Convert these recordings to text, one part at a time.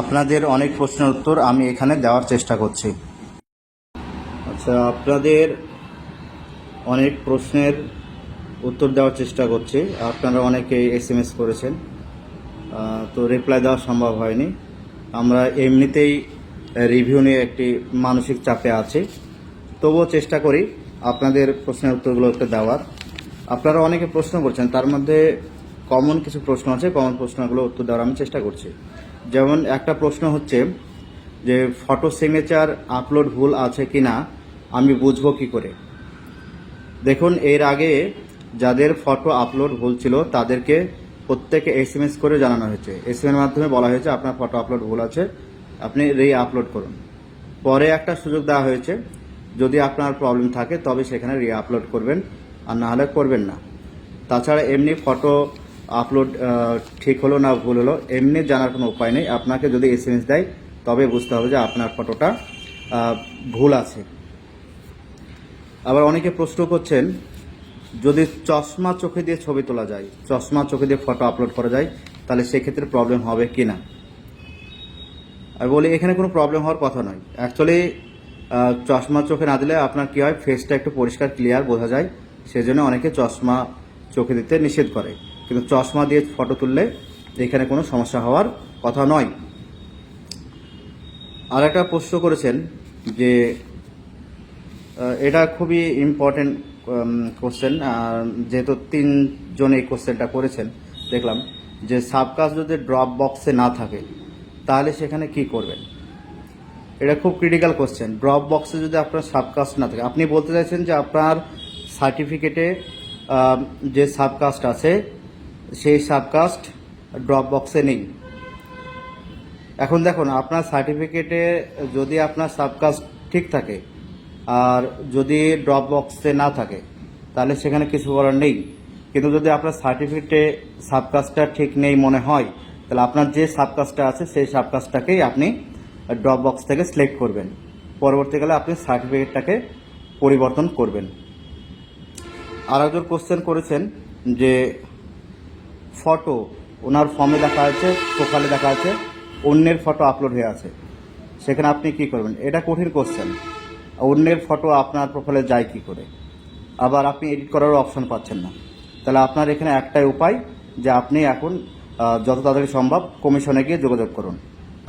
আপনাদের অনেক প্রশ্নের উত্তর আমি এখানে দেওয়ার চেষ্টা করছি। আচ্ছা আপনাদের অনেক প্রশ্নের উত্তর দেওয়ার চেষ্টা করছি। আপনারা অনেকে এস এম এস করেছেন তো রিপ্লাই দেওয়া সম্ভব হয়নি। আমরা এমনিতেই রিভিউ নিয়ে একটি মানসিক চাপে আছি। তবুও চেষ্টা করি আপনাদের প্রশ্নের উত্তরগুলো একটু দেওয়ার। আপনারা অনেকে প্রশ্ন করছেন, তার মধ্যে কমন কিছু প্রশ্ন আছে কমন প্রশ্নগুলো উত্তর দেওয়ার আমি চেষ্টা করছি। যেমন একটা প্রশ্ন হচ্ছে যে ফটো সিগনেচার আপলোড ভুল আছে কি না আমি বুঝব কি করে? দেখুন, এর আগে যাদের ফটো আপলোড ভুল ছিল তাদেরকে প্রত্যেকে এস করে জানানো হয়েছে। এস এর মাধ্যমে বলা হয়েছে আপনার ফটো আপলোড ভুল আছে, আপনি রি আপলোড করুন। পরে একটা সুযোগ দেওয়া হয়েছে, যদি আপনার প্রবলেম থাকে তবে সেখানে রি আপলোড করবেন, আর না হলে করবেন না। তাছাড়া এমনি ফটো আপলোড ঠিক হলো না ভুল হলো, এমনি জানার কোনো উপায় নেই। আপনাকে যদি এস এম দেয় তবে বুঝতে হবে যে আপনার ফটোটা ভুল আছে। আবার অনেকে প্রশ্ন করছেন, যদি চশমা চোখে দিয়ে ছবি তোলা যায়, চশমা চোখে দিয়ে ফটো আপলোড করা যায়, তাহলে সেক্ষেত্রে প্রবলেম হবে কি না? আমি বলি, এখানে কোনো প্রবলেম হওয়ার কথা নয়। অ্যাকচুয়ালি চশমা চোখে না দিলে আপনার কি হয়? ফেসটা একটু পরিষ্কার ক্লিয়ার বোঝা যায়। সেজন্য অনেকে চশমা চোখে দিতে নিষেধ করে। কিন্তু চশমা দিয়ে ফটো তুললে এখানে কোনো সমস্যা হওয়ার কথা নয়। আর একটা প্রশ্ন করেছেন যে এটা খুবই ইম্পর্টেন্ট কোশ্চেন যেহেতু তিনজন এই কোশ্চেনটা করেছেন, দেখলাম যে সাবকাস্ট যদি ড্রপ বক্সে না থাকে, তাহলে সেখানে কি করবেন? এটা খুব ক্রিটিক্যাল কোশ্চেন ড্রপ বক্সে যদি আপনার সাবকাস্ট না থাকে, আপনি বলতে চাইছেন যে আপনার সার্টিফিকেটে যে সাবকাস্ট আছে সেই সাবকাস্ট ড্রপ বক্সে নেই। এখন দেখুন, আপনার সার্টিফিকেটে যদি আপনার সাবকাস্ট ঠিক থাকে আর যদি ড্রপ বক্সে না থাকে, তাহলে সেখানে কিছু করার নেই। কিন্তু যদি আপনার সার্টিফিকেটে সাবকাস্টটা ঠিক নেই মনে হয়, তাহলে আপনার যে সাবকাস্টটা আছে, সেই সাবকাস্টটাকেই আপনি ড্রপ বক্স থেকে সিলেক্ট করবেন। পরবর্তীকালে আপনি সার্টিফিকেটটাকে পরিবর্তন করবেন। আর একজন কোশ্চেন করেছেন যে ফটো ওনার ফর্মে দেখা আছে প্রোফাইলে দেখা আছে, অন্যের ফটো আপলোড হয়ে আছে। সেখানে আপনি কি করবেন? এটা কঠিন কোশ্চেন অন্যের ফটো আপনার প্রোফাইলে যায় কি করে? আবার আপনি এডিট করারও অপশন পাচ্ছেন না। তাহলে আপনার এখানে একটাই উপায় যে আপনি এখন যত তাড়াতাড়ি সম্ভব কমিশনে গিয়ে যোগাযোগ করুন।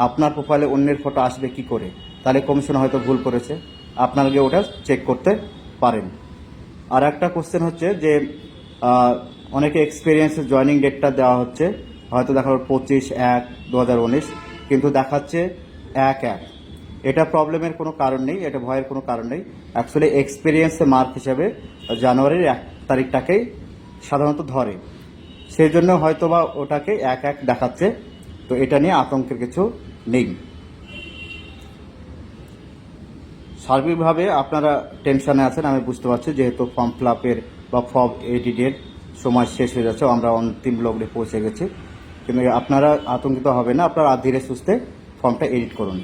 আপনার প্রোফাইলে অন্যের ফটো আসবে কি করে? তাহলে কমিশন হয়তো ভুল করেছে। আপনারা গিয়ে ওটা চেক করতে পারেন। আর একটা কোশ্চেন হচ্ছে যে অনেকে এক্সপিরিয়েন্সের জয়নিং ডেটটা দেওয়া হচ্ছে। হয়তো দেখা পঁচিশ এক দু কিন্তু দেখাচ্ছে এক এক। এটা প্রবলেমের কোনো কারণ নেই, এটা ভয়ের কোনো কারণ নেই। অ্যাকচুয়ালি এক্সপিরিয়েন্সের মার্ক হিসাবে জানুয়ারির এক তারিখটাকেই সাধারণত ধরে। সেই জন্য হয়তো বা ওটাকে এক এক দেখাচ্ছে, তো এটা নিয়ে আতঙ্কের কিছু নেই। সার্বিকভাবে আপনারা টেনশনে আছেন, আমি বুঝতে পারছি, যেহেতু ফর্ম ফিল বা ফর্ম এডিটের সময় শেষ হয়ে যাচ্ছে, আমরা অন্তিম লগ্নে পৌঁছে গেছি। কিন্তু আপনারা আতঙ্কিত হবে না, আপনারা ধীরে সুস্থে ফর্মটা এডিট করুন।